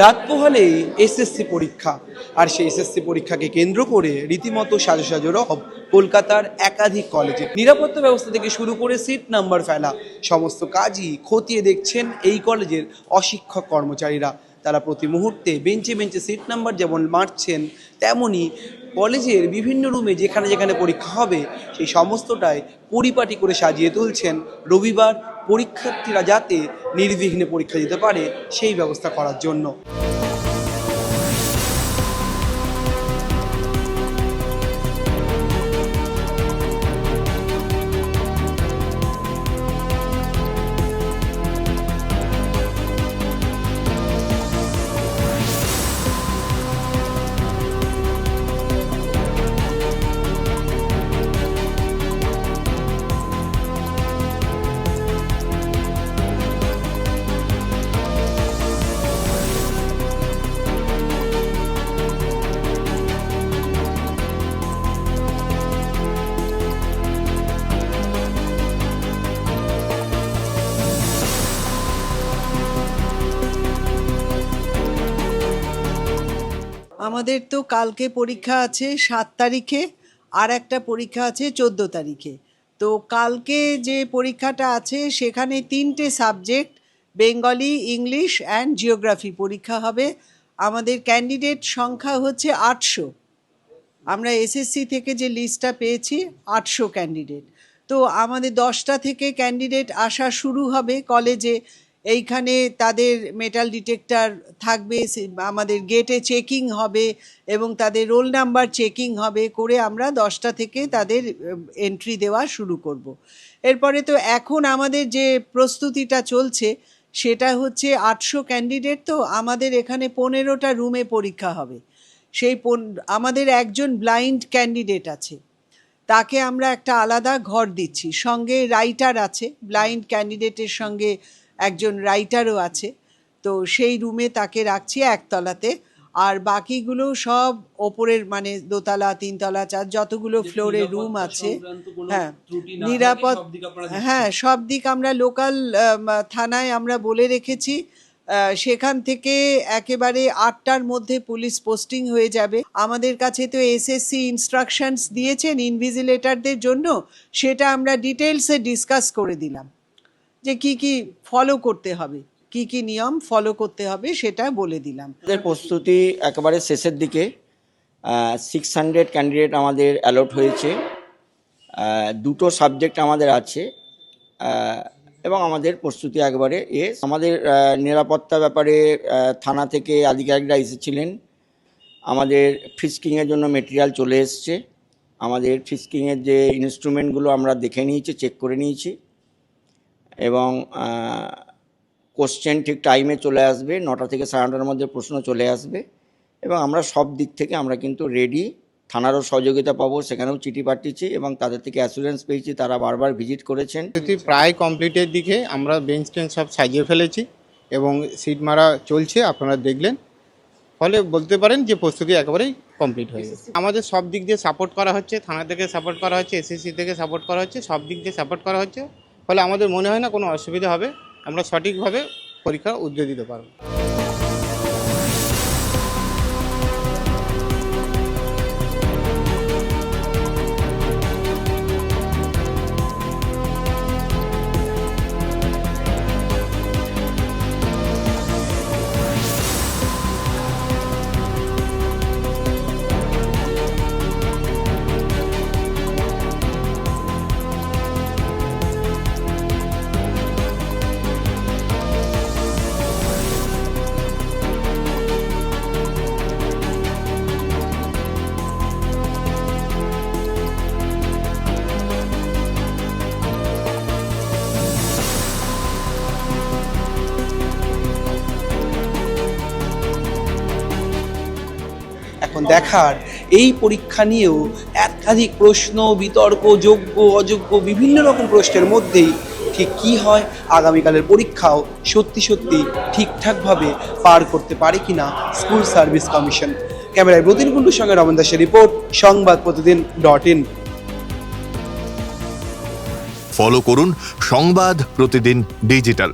রাত পোহালেই এসএসসি পরীক্ষা। আর সেই এসএসসি পরীক্ষাকে কেন্দ্র করে রীতিমতো সাজো সাজো রব কলকাতার একাধিক কলেজে। নিরাপত্তা ব্যবস্থা থেকে শুরু করে সিট নাম্বার ফেলা, সমস্ত কাজই খতিয়ে দেখছেন এই কলেজের অশিক্ষক কর্মচারীরা। তারা প্রতি মুহূর্তে বেঞ্চে বেঞ্চে সিট নাম্বার যেমন মারছেন তেমনই কলেজের বিভিন্ন রুমে যেখানে যেখানে পরীক্ষা হবে, সেই সমস্তটায় পরিপাটি করে সাজিয়ে তুলছেন। রবিবার পরীক্ষার্থীরা যাতে নির্বিঘ্নে পরীক্ষা দিতে পারে, সেই ব্যবস্থা করার জন্য। আমাদের তো কালকে পরীক্ষা আছে সাত তারিখে, আর একটা পরীক্ষা আছে চোদ্দ তারিখে। তো কালকে যে পরীক্ষাটা আছে, সেখানে তিনটে subject, Bengali, English and geography পরীক্ষা হবে। আমাদের ক্যান্ডিডেট সংখ্যা হচ্ছে আটশো। আমরা এসএসসি থেকে যে লিস্টটা পেয়েছি, আটশো ক্যান্ডিডেট। তো আমাদের দশটা থেকে ক্যান্ডিডেট আসা শুরু হবে কলেজে। এইখানে তাদের মেটাল ডিটেক্টর থাকবে আমাদের গেটে চেকিং হবে এবং তাদের রোল নাম্বার চেকিং হবে করে আমরা দশটা থেকে তাদের এন্ট্রি দেওয়া শুরু করব। এরপরে তো এখন আমাদের যে প্রস্তুতিটা চলছে, সেটা হচ্ছে আটশো ক্যান্ডিডেট তো আমাদের এখানে পনেরোটা রুমে পরীক্ষা হবে। সেই আমাদের একজন ব্লাইন্ড ক্যান্ডিডেট আছে। তাকে আমরা একটা আলাদা ঘর দিচ্ছি। সঙ্গে রাইটার আছে ব্লাইন্ড ক্যান্ডিডেটের সঙ্গে একজন রাইটারও আছে। তো সেই রুমে তাকে রাখছি একতলাতে। আর বাকিগুলো সব ওপরের মানে দোতলা তিনতলা চার যতগুলো ফ্লোরে রুম আছে হ্যাঁ নিরাপদ হ্যাঁ সব দিক আমরা লোকাল থানায় আমরা বলে রেখেছি। সেখান থেকে একেবারে আটটার মধ্যে পুলিশ পোস্টিং হয়ে যাবে। আমাদের কাছে তো এসএসসি ইনস্ট্রাকশনস দিয়েছেন ইনভিজিলেটরদের জন্য। সেটা আমরা ডিটেলসে ডিসকাস করে দিলাম। যে কি কি ফলো করতে হবে, কি কি নিয়ম ফলো করতে হবে সেটা বলে দিলাম। প্রস্তুতি একেবারে শেষের দিকে সিক্স হান্ড্রেড ক্যান্ডিডেট আমাদের অ্যালট হয়েছে দুটো সাবজেক্ট আমাদের আছে এবং আমাদের প্রস্তুতি একবারে এস আমাদের নিরাপত্তা ব্যাপারে থানা থেকে আধিকারিকরা এসেছিলেন, আমাদের ফিস্কিংয়ের জন্য মেটেরিয়াল চলে এসছে, আমাদের ফিস্কিংয়ের যে ইনস্ট্রুমেন্টগুলো আমরা দেখে নিয়েছি চেক করে নিয়েছি। এবং কোশ্চেন ঠিক টাইমে চলে আসবে, নটা থেকে সাড়ে নটার মধ্যে প্রশ্ন চলে আসবে এবং আমরা সব দিক থেকে আমরা কিন্তু রেডি থানারও সহযোগিতা পাবো, সেখানেও চিঠি পাঠিয়েছি এবং তাদের থেকে অ্যাসুরেন্স পেয়েছি, তারা বারবার ভিজিট করেছেন। প্রস্তুতি প্রায় কমপ্লিটের দিকে আমরা বেঞ্চ টেঞ্চ সব সাজিয়ে ফেলেছি এবং সিট মারা চলছে, আপনারা দেখলেন। ফলে বলতে পারেন যে প্রস্তুতি একেবারেই কমপ্লিট হয়ে গেছে। আমাদের সব দিক দিয়ে সাপোর্ট করা হচ্ছে, থানা থেকে সাপোর্ট করা হচ্ছে এসএসসি থেকে সাপোর্ট করা হচ্ছে, সব দিক দিয়ে সাপোর্ট করা হচ্ছে। ফলে আমাদের মনে হয় না কোনো অসুবিধা হবে। আমরা সঠিকভাবে পরীক্ষা উদ্যোগ দিতে পারব। দেখার এই পরীক্ষা নিয়েও একাধিক প্রশ্ন, বিতর্ক, যোগ্য, অযোগ্য বিভিন্ন রকম প্রশ্নের মধ্যেই ঠিক কী হয়, আগামীকালের পরীক্ষাও সত্যি সত্যি ঠিকঠাকভাবে পার করতে পারে কি না স্কুল সার্ভিস কমিশন। ক্যামেরায় ব্রতিন কুণ্ডুর সঙ্গে রমন দাসের রিপোর্ট, সংবাদ প্রতিদিন ডট ইন। ফলো করুন সংবাদ প্রতিদিন ডিজিটাল।